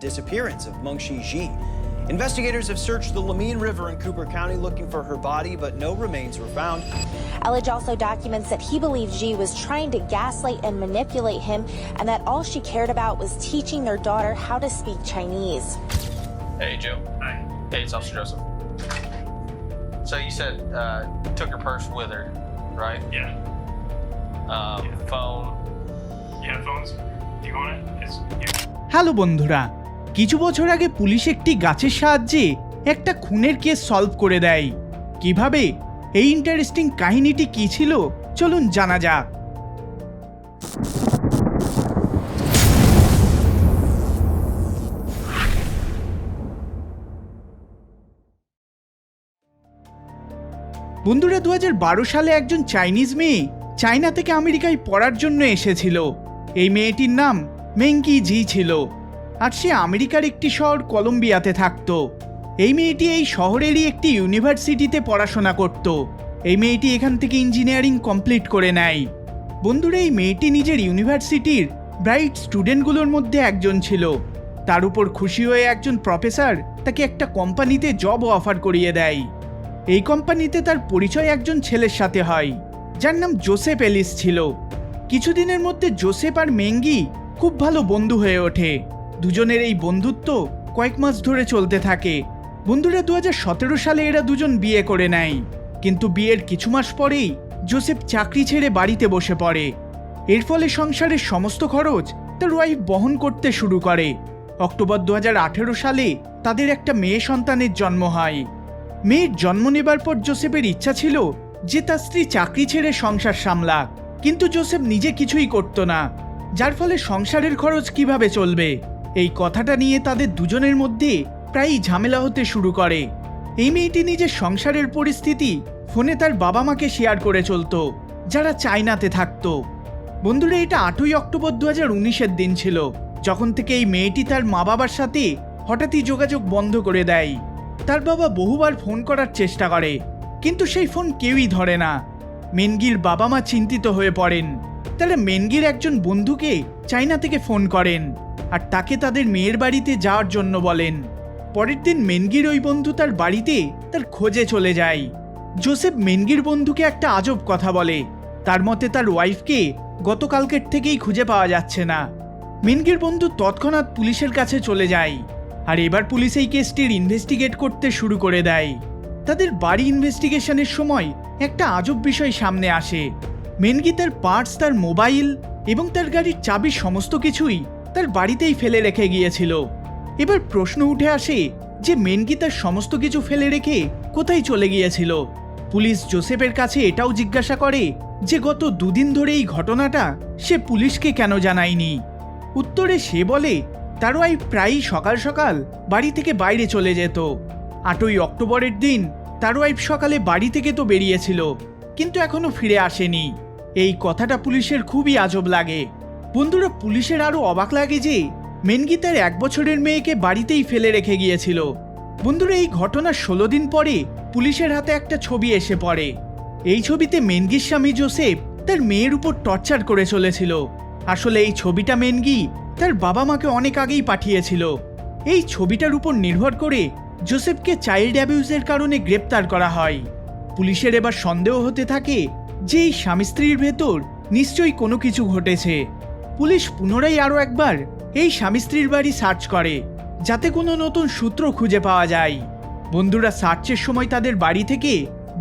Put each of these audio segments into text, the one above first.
disappearance of Mengshi Ji. Investigators have searched the Lamine River in Cooper County looking for her body, but no remains were found. Elledge also documents that he believed G was trying to gaslight and manipulate him, and that all she cared about was teaching their daughter how to speak Chinese. Hey, Joe. Hi. Hey, it's Officer Joseph. So you said uh, took her purse with her, right? Yeah. Um, phone. Yeah, phones. Do you want it? It's, yeah. Hello বন্ধুরা কিছু বছর আগে police একটি গাছের সাহায্যে একটা খুনের case solve করে দেয়। কীভাবে? এই ইন্টারেস্টিং কাহিনীটি কি ছিল? চলুন জানা যাক। বন্ধুরা দু হাজার বারো সালে একজন চাইনিজ মেয়ে চায়না থেকে আমেরিকায় পড়ার জন্য এসেছিল। এই মেয়েটির নাম মেঙ্কি জি ছিল। আর সে আমেরিকার একটি শহর কলম্বিয়াতে থাকতো। এই মেয়েটি এই শহরেরই একটি ইউনিভার্সিটিতে পড়াশোনা করত। এই মেয়েটি এখান থেকে ইঞ্জিনিয়ারিং কমপ্লিট করে নেয়। বন্ধুরা, এই মেয়েটি নিজের ইউনিভার্সিটির ব্রাইট স্টুডেন্টগুলোর মধ্যে একজন ছিল। তার উপর খুশি হয়ে একজন প্রফেসর তাকে একটা কোম্পানিতে জব অফার করিয়ে দেয়। এই কোম্পানিতে তার পরিচয় একজন ছেলের সাথে হয়, যার নাম জোসেফ এলিস ছিল। কিছুদিনের মধ্যে জোসেফ আর মেঙ্গি খুব ভালো বন্ধু হয়ে ওঠে। দুজনের এই বন্ধুত্ব কয়েক মাস ধরে চলতে থাকে। বন্ধুরা দু হাজার সতেরো সালে এরা দুজন বিয়ে করে নেয়। কিন্তু বিয়ের কিছু মাস পরেই জোসেফ চাকরি ছেড়ে বাড়িতে বসে পড়ে। এর ফলে সংসারের সমস্ত খরচ তার ওয়াইফ বহন করতে শুরু করে। অক্টোবর দু হাজার আঠেরো সালে তাদের একটা মেয়ে সন্তানের জন্ম হয়। মেয়ের জন্ম নেবার পর জোসেফের ইচ্ছা ছিল যে তার স্ত্রী চাকরি ছেড়ে সংসার সামলাক। কিন্তু জোসেফ নিজে কিছুই করত না। যার ফলে সংসারের খরচ কীভাবে চলবে? এই কথাটা নিয়ে তাদের দুজনের মধ্যে প্রায়ই ঝামেলা হতে শুরু করে। এই মেয়েটি নিজের সংসারের পরিস্থিতি ফোনে তার বাবা মাকে শেয়ার করে চলতো, যারা চায়নাতে থাকতো। বন্ধুরা, এটা আটই অক্টোবর দু হাজার উনিশের দিন ছিল, যখন থেকে এই মেয়েটি তার মা বাবার সাথে হঠাৎই যোগাযোগ বন্ধ করে দেয়। তার বাবা বহুবার ফোন করার চেষ্টা করে, কিন্তু সেই ফোন কেউই ধরে না। মেনগির বাবা মা চিন্তিত হয়ে পড়েন। তারা মেনগির একজন বন্ধুকে চায়না থেকে ফোন করেন। আর তাকে তাদের মেয়ের বাড়িতে যাওয়ার জন্য বলেন। পরের দিন মেনগির ওই বন্ধু তার বাড়িতে তার খোঁজে চলে যায়। জোসেফ মেনগির বন্ধুকে একটা আজব কথা বলে। তার মতে তার ওয়াইফকে গতকালকের থেকেই খুঁজে পাওয়া যাচ্ছে না। মেনগির বন্ধু তৎক্ষণাৎ পুলিশের কাছে চলে যায় আর এবার পুলিশ এই কেসটির ইনভেস্টিগেট করতে শুরু করে দেয়। তাদের বাড়ি ইনভেস্টিগেশনের সময় একটা আজব বিষয় সামনে আসে। মেনগি তার পার্টস তার মোবাইল এবং তার গাড়ির চাবি সমস্ত কিছুই তার বাড়িতেই ফেলে রেখে গিয়েছিল। এবার প্রশ্ন উঠে আসে যে মেনগি তার সমস্ত কিছু ফেলে রেখে কোথায় চলে গিয়েছিল? পুলিশ জোসেফের কাছে এটাও জিজ্ঞাসা করে যে গত দুদিন ধরে এই ঘটনাটা সে পুলিশকে কেন জানায়নি? উত্তরে সে বলে তার ওয়াইফ প্রায়ই সকাল সকাল বাড়ি থেকে বাইরে চলে যেত। আটই অক্টোবরের দিন তার ওয়াইফ সকালে বাড়ি থেকে তো বেরিয়েছিল, কিন্তু এখনও ফিরে আসেনি। এই কথাটা পুলিশের খুবই আজব লাগে। বন্ধুরা, পুলিশের আরও অবাক লাগে যে মেনগি তার এক বছরের মেয়েকে বাড়িতেই ফেলে রেখে গিয়েছিল। বন্ধুরা, এই ঘটনার ষোলো দিন পরে পুলিশের হাতে একটা ছবি এসে পড়ে। এই ছবিতে মেনগির স্বামী জোসেফ তার মেয়ের উপর টর্চার করে চলেছিল। আসলে এই ছবিটা মেনগি তার বাবা মাকে অনেক আগেই পাঠিয়েছিল। এই ছবিটার উপর নির্ভর করে জোসেফকে চাইল্ড অ্যাবিউজের কারণে গ্রেপ্তার করা হয়। পুলিশের এবার সন্দেহ হতে থাকে যে এই স্বামী স্ত্রীর ভেতর নিশ্চয়ই কোনো কিছু ঘটেছে। পুলিশ পুনরায় আরও একবার এই স্বামী স্ত্রীর বাড়ি সার্চ করে, যাতে কোনো নতুন সূত্র খুঁজে পাওয়া যায়। বন্ধুরা সার্চের সময় তাদের বাড়ি থেকে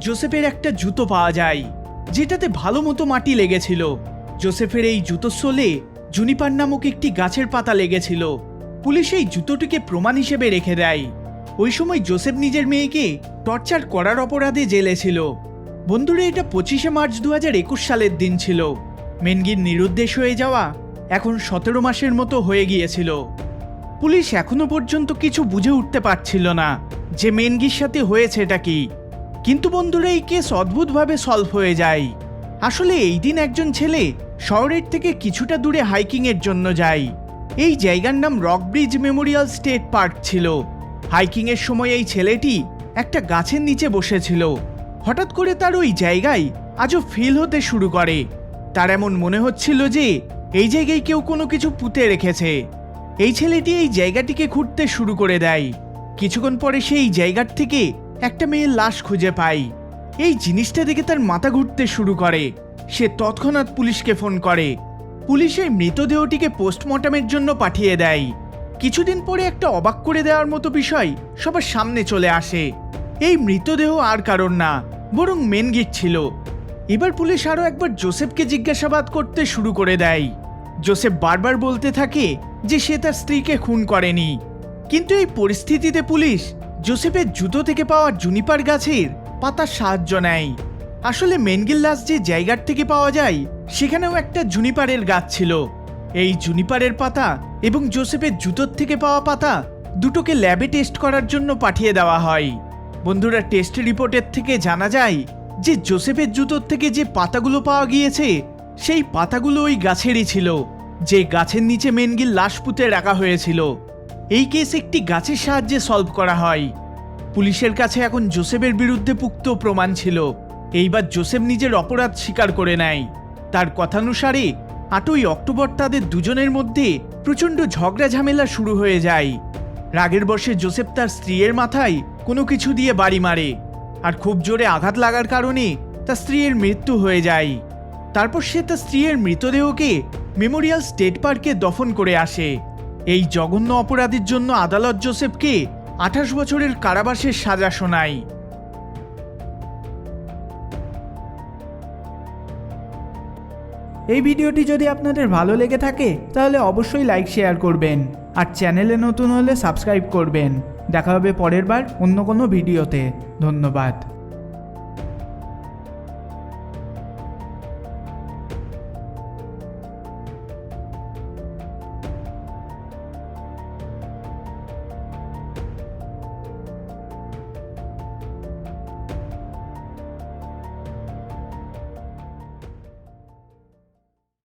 জোসেফের একটা জুতো পাওয়া যায়, যেটাতে ভালো মতো মাটি লেগেছিল। জোসেফের এই জুতোর সোলে জুনিপার নামক একটি গাছের পাতা লেগেছিল। পুলিশ এই জুতোটিকে প্রমাণ হিসেবে রেখে দেয়। ওই সময় জোসেফ নিজের মেয়েকে টর্চার করার অপরাধে জেলে ছিল। বন্ধুরা এটা পঁচিশে মার্চ দু সালের দিন ছিল। মেনগির নিরুদ্দেশ হয়ে যাওয়া এখন সতেরো মাসের মতো হয়ে গিয়েছিল। পুলিশ এখনও পর্যন্ত কিছু বুঝে উঠতে পারছিল না যে মেনগির সাথে হয়েছে এটা কি। কিন্তু বন্ধুরা, এই কেস অদ্ভুতভাবে সলভ হয়ে যায়। আসলে এই দিন একজন ছেলে শহরের থেকে কিছুটা দূরে হাইকিংয়ের জন্য যায়। এই জায়গার নাম rock bridge memorial state park ছিল। হাইকিংয়ের সময় এই ছেলেটি একটা গাছের নিচে বসেছিল। হঠাৎ করে তার ওই জায়গায় আজও ফিল হতে শুরু করে। তার এমন মনে হচ্ছিল যে এই জায়গায় কেউ কোনো কিছু পুঁতে রেখেছে। এই ছেলেটি এই জায়গাটিকে খুঁড়তে শুরু করে দেয়। কিছুক্ষণ পরে সেই জায়গার থেকে একটা মেয়ের লাশ খুঁজে পায়। এই জিনিসটা দেখে তার মাথা ঘুরতে শুরু করে। সে তৎক্ষণাৎ পুলিশকে ফোন করে। পুলিশ এই মৃতদেহটিকে পোস্টমর্টমের জন্য পাঠিয়ে দেয়। কিছুদিন পরে একটা অবাক করে দেওয়ার মতো বিষয় সবার সামনে চলে আসে। এই মৃতদেহ আর কারণ না, বরং মেন গেট ছিল। এবার পুলিশ আরও একবার জোসেফকে জিজ্ঞাসাবাদ করতে শুরু করে দেয়। জোসেফ বারবার বলতে থাকে যে সে তার স্ত্রীকে খুন করেনি। কিন্তু এই পরিস্থিতিতে পুলিশ জোসেফের জুতো থেকে পাওয়া জুনিপার গাছের পাতার সাহায্য নেয়। আসলে মেনগিল্লাস যে জায়গার থেকে পাওয়া যায়, সেখানেও একটা জুনিপারের গাছ ছিল। এই জুনিপারের পাতা এবং জোসেফের জুতোর থেকে পাওয়া পাতা দুটোকে ল্যাবে টেস্ট করার জন্য পাঠিয়ে দেওয়া হয়। বন্ধুরা, টেস্ট রিপোর্টের থেকে জানা যায় যে জোসেফের জুতোর থেকে যে পাতাগুলো পাওয়া গিয়েছে সেই পাতাগুলো ওই গাছেরই ছিল, যে গাছের নিচে মেনগিল লাশ পুঁতে রাখা হয়েছিল। এই কেস একটি গাছের সাহায্যে সলভ করা হয়। পুলিশের কাছে এখন জোসেফের বিরুদ্ধে পুক্ত প্রমাণ ছিল। এইবার জোসেফ নিজের অপরাধ স্বীকার করে নেয়। তার কথানুসারে, আটই অক্টোবর তাদের দুজনের মধ্যে প্রচণ্ড ঝগড়া ঝামেলা শুরু হয়ে যায়। রাগের বসে জোসেফ তার স্ত্রীর মাথায় কোনো কিছু দিয়ে বাড়ি মারে। আর খুব জোরে আঘাত লাগার কারণে তার স্ত্রীর মৃত্যু হয়ে যায়। তারপর সে তার স্ত্রীর মৃতদেহকে মেমোরিয়াল স্টেট পার্কে দফন করে আসে। এই জঘন্য অপরাধের জন্য আদালত জোসেফকে আঠাশ বছরের কারাবাসের সাজা শোনায়। এই ভিডিওটি যদি আপনাদের ভালো লেগে থাকে, তাহলে অবশ্যই লাইক, শেয়ার করবেন আর চ্যানেলে নতুন হলে সাবস্ক্রাইব করবেন। দেখা হবে পরের বার অন্য কোনো ভিডিওতে। ধন্যবাদ।